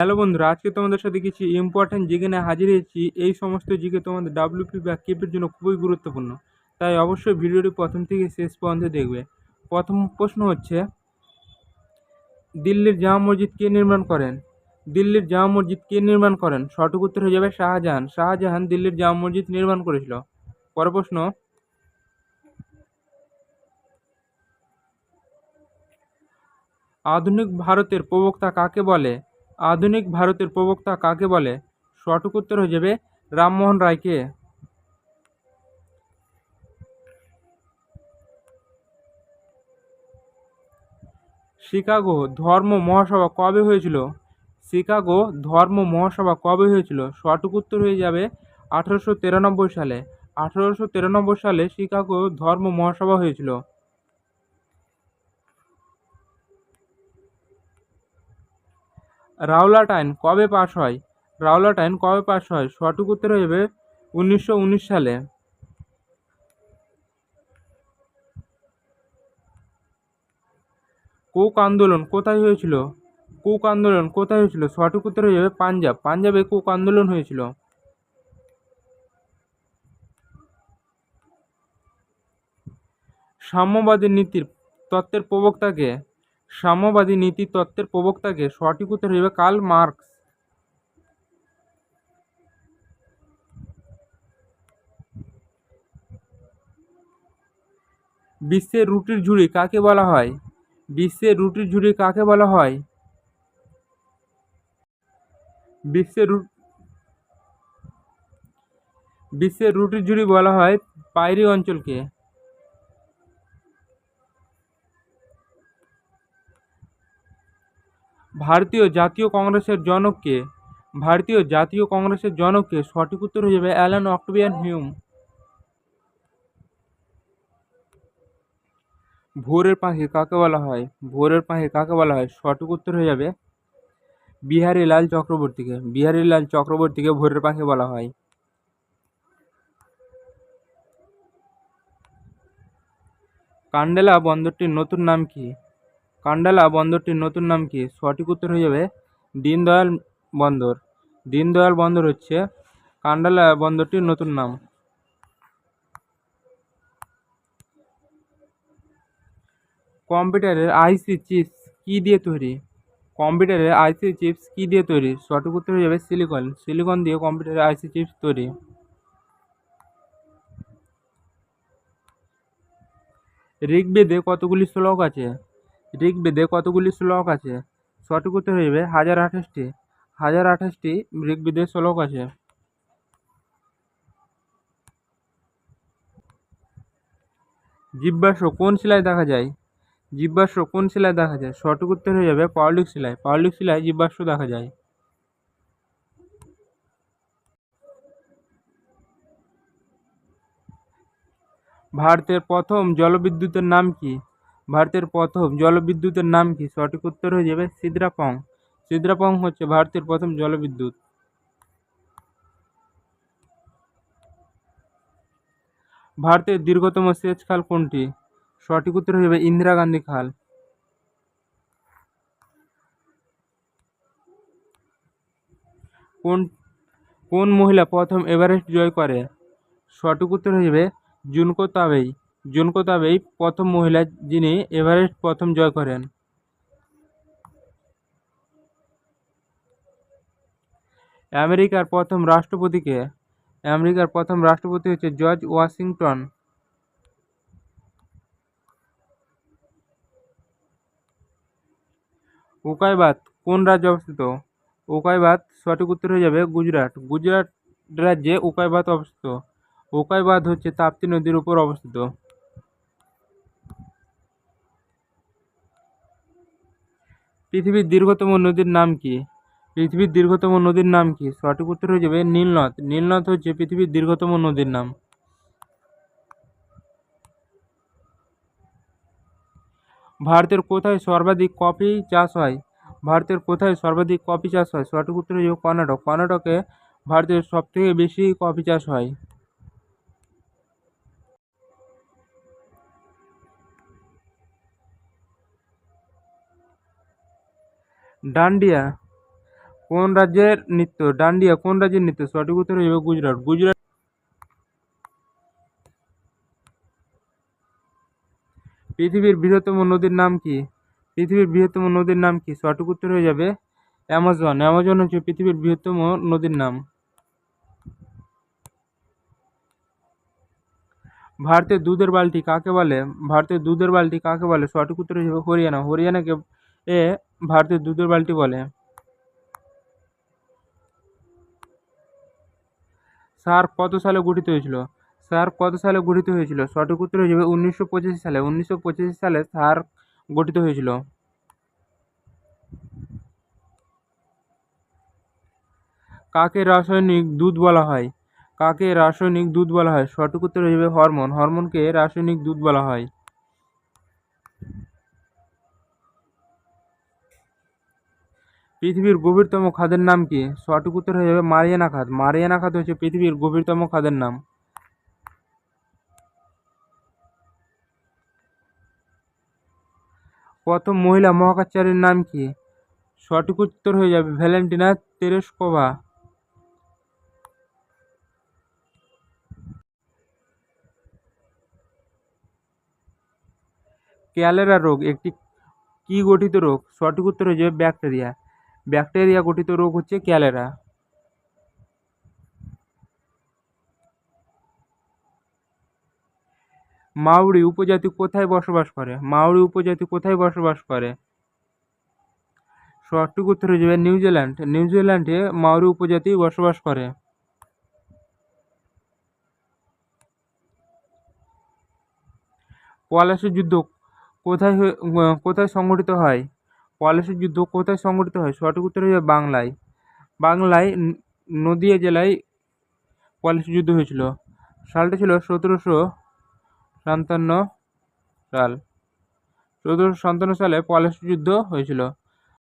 Hello বন্ধুরা, আজকে তোমাদের সাথে কিছু ইম্পর্টেন্ট জিকে নিয়ে হাজির হয়েছি। এই সমস্ত জিকে তোমাদের ডাব্লিউপি বা কেপের জন্য খুবই গুরুত্বপূর্ণ। তাই অবশ্যই ভিডিওটি প্রথম থেকে শেষ পর্যন্ত দেখবে। প্রথম প্রশ্ন হচ্ছে, দিল্লির জামা মসজিদ কে নির্মাণ করেন? দিল্লির জামা মসজিদ কে নির্মাণ করেন? সঠিক উত্তর হয়ে যাবে শাহজাহান। শাহজাহান দিল্লির জামা মসজিদ নির্মাণ করেছিল। পরের প্রশ্ন, আধুনিক ভারতের প্রবক্তা কাকে বলে? আধুনিক ভারতের প্রবক্তা কাকে বলে? সঠিক উত্তর হয়ে যাবে রামমোহন রায়কে। শিকাগো ধর্ম মহাসভা কবে হয়েছিল? শিকাগো ধর্ম মহাসভা কবে হয়েছিল? সঠিক উত্তর হয়ে যাবে আঠারোশো সালে। আঠারোশো সালে শিকাগো ধর্ম মহাসভা হয়েছিল। রাওলাট আইন কবে পাশ হয়? রাওলাট আইন কবে পাশ হয়? সঠিক উত্তর যাবে উনিশশো উনিশ সালে। কুক আন্দোলন কোথায় হয়েছিল? কুক আন্দোলন কোথায় হয়েছিল? সঠিক উত্তর হয়ে যাবে পাঞ্জাব। পাঞ্জাবে কুক আন্দোলন হয়েছিল। সাম্যবাদী নীতির তত্ত্বের প্রবক্তাকে সাম্যবাদী নীতি তত্ত্বের প্রবক্তাকে সঠিক উত্তর যাবে কার্ল মার্কস। বিশ্বের রুটির ঝুড়ি কাকে বলা হয়? বিশ্বের রুটির ঝুড়ি কাকে বলা হয়? বিশ্বের রু- বিশ্বের রুটির ঝুড়ি বলা হয় পাইরি অঞ্চলকে। ভারতীয় জাতীয় কংগ্রেসের জনককে, ভারতীয় জাতীয় কংগ্রেসের জনককে সঠিক উত্তর হয়ে যাবে অ্যালান অক্টোবিয়ান হিউম ভোরের পাখি কাকে বলা হয়? ভোরের পাখি কাকে বলা হয়? সঠিক উত্তর হয়ে যাবে বিহারী লাল চক্রবর্তীকে। বিহারী লাল চক্রবর্তীকে ভোরের পাখি বলা হয়। কান্ডেলা বন্দরটির নতুন নাম কি? কান্ডালা বন্দরটির নতুন নাম কি? সঠিক উত্তর হয়ে যাবে দীনদয়াল বন্দর। দীনদয়াল বন্দর হচ্ছে কান্ডালা বন্দরটির নতুন নাম। কম্পিউটারের আইসি চিপস কি দিয়ে তৈরি? কম্পিউটারের আইসি চিপস কি দিয়ে তৈরি? সঠিক উত্তর হয়ে যাবে সিলিকন। সিলিকন দিয়ে কম্পিউটারের আইসি চিপস তৈরি। ঋগ্বেদে কতগুলি শ্লোক আছে? ঋগ্বেদে কতগুলি শ্লোক আছে। সঠিক উত্তর যাবে হাজার আঠাশটি। হাজার আঠাশটি ঋগ্বেদের শ্লোক আছে। জিব্বাশ্র কোন শিলায় দেখা যায়? জিব্বাশ্র কোন শিলায় দেখা যায়? সঠিক উত্তর হয়ে যাবে পাওলিক শিলায়। পাওলিক শিলায় জিব্বাশ্র দেখা যায়। ভারতের প্রথম জলবিদ্যুতের নাম কি? ভারতের প্রথম জলবিদ্যুতের নাম কি? সঠিক উত্তর হয়ে যাবে সিদ্রাপং। সিদ্রাপং হচ্ছে ভারতের প্রথম জলবিদ্যুৎ। ভারতের দীর্ঘতম সেচ খাল কোনটি? সঠিক উত্তর হয়ে যাবে ইন্দিরা গান্ধী খাল। কোন কোন মহিলা প্রথম এভারেস্ট জয় করে? সঠিক উত্তর হয়ে যাবে জুনকো তাবেই। জুনকো তাবেই প্রথম মহিলা যিনি এভারেস্ট প্রথম জয় করেন। আমেরিকার প্রথম রাষ্ট্রপতিকে, আমেরিকার প্রথম রাষ্ট্রপতি হচ্ছে জর্জ ওয়াশিংটন। উকাইবাদ কোন রাজ্যে অবস্থিত? উকাইবাদ সঠিক উত্তর হয়ে যাবে গুজরাট। গুজরাট রাজ্যে উকাইবাদ অবস্থিত। উকাইবাদ হচ্ছে তাপ্তি নদীর উপর অবস্থিত। পৃথিবীর দীর্ঘতম নদীর নাম কি? পৃথিবীর দীর্ঘতম নদীর নাম কি? সঠিক উত্তর হয়ে যাবে নীলনদ। নীলনদ হচ্ছে পৃথিবীর দীর্ঘতম নদীর নাম। ভারতের কোথায় সর্বাধিক কফি চাষ হয়? ভারতের কোথায় সর্বাধিক কফি চাষ হয়? সঠিক উত্তর হয়ে যাবে কর্ণাটক। কর্ণাটকে ভারতের সবথেকে বেশি কফি চাষ হয়। ডান্ডিয়া। কোন রাজ্যের নৃত্য? ডান্ডিয়া কোন রাজ্যের নৃত্য? সঠিক উত্তর হয়ে যাবে গুজরাট। গুজরাট পৃথিবীর বৃহত্তম নদীর নাম কি? পৃথিবীর বৃহত্তম নদীর নাম কি? সঠিক উত্তর হয়ে যাবে অ্যামাজন। অ্যামাজন হচ্ছে পৃথিবীর বৃহত্তম নদীর নাম। ভারতের দুধের বালতি কাকে বলে? ভারতের দুধের বালতি কাকে বলে? সঠিক উত্তর যাবে হরিয়ানা। হরিয়ানাকে এ ভারতের দুধের বালতি বলে। সার্ক কত সালে গঠিত হয়েছিল? সার্ক কত সালে গঠিত হয়েছিল? সঠিক উত্তর যাবে উনিশশো সালে। উনিশশো পঁচাশি সালে সার্ক গঠিত হয়েছিল। কাকে রাসায়নিক দুধ বলা হয়? কাকে রাসায়নিক দুধ বলা হয়? সঠিক উত্তর যাবে হরমোন। হরমোনকে রাসায়নিক দুধ বলা হয়। পৃথিবীর গভীরতম খাদের নাম কি? সঠিক উত্তর হয়ে যাবে মারিয়ানা খাদ। মারিয়ানা খাদ হচ্ছে পৃথিবীর গভীরতম খাদের নাম। প্রথম মহিলা মহাকাশচারীর নাম কি? সঠিক উত্তর হয়ে যাবে ভ্যালেন্টিনা তেরেস্কোভা ক্যালেরা রোগ, একটি কি গঠিত রোগ? সঠিক উত্তর হয়ে যাবে ব্যাকটেরিয়া। ব্যাকটেরিয়া গঠিত রোগ হচ্ছে ক্যালেরা। মাউরি উপজাতি কোথায় বসবাস করে? মাউরি উপজাতি কোথায় বসবাস করে? সঠিক উত্তর হয়ে যাবে নিউজিল্যান্ড। নিউজিল্যান্ডে মাউরি উপজাতি বসবাস করে। পলাশির যুদ্ধ কোথায় কোথায় সংঘটিত হয়? পলাশির যুদ্ধ কোথায় সংঘটিত হয়? সঠিক উত্তর হয়ে বাংলায়। বাংলায় নদিয়া জেলায় পলাশীর যুদ্ধ হয়েছিল। সালটা ছিল সতেরোশো সাতান্ন সাল। সতেরোশো সাতান্ন সালে পলাশি যুদ্ধ হয়েছিল।